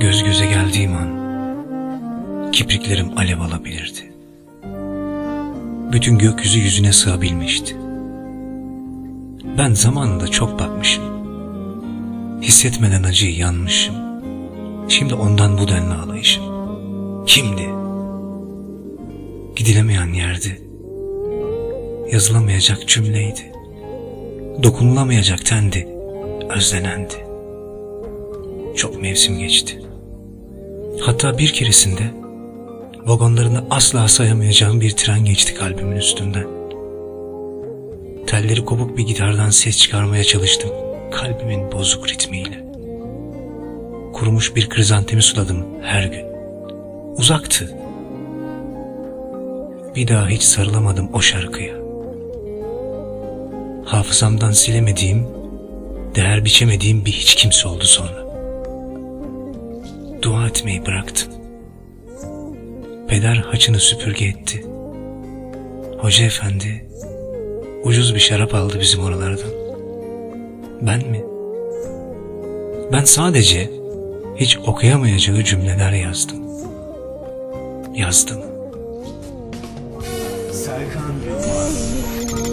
geldiğim an kipriklerim alev alabilirdi. Bütün gökyüzü yüzüne sığabilmişti. Ben zamanında çok bakmışım. Hissetmeden acıyı yanmışım. Şimdi ondan bu denli ağlayışım. Kimdi? Gidilemeyen yerdi. Yazılamayacak cümleydi. Dokunulamayacak tendi. Özlenendi. Çok mevsim geçti. Hatta bir keresinde vagonlarını asla sayamayacağım bir tren geçti kalbimin üstünden. Telleri kopuk bir gitardan ses çıkarmaya çalıştım kalbimin bozuk ritmiyle. Kurumuş bir krizantemi suladım her gün. Uzaktı. Bir daha hiç sarılamadım o şarkıya. Hafızamdan silemediğim, değer biçemediğim bir hiç kimse oldu sonra. Dua etmeyi bıraktım. Peder haçını süpürge etti. Hoca efendi ucuz bir şarap aldı bizim oralardan. Ben mi? Ben sadece hiç okuyamayacağı cümleler yazdım. Yazdım. Serkan Yılmaz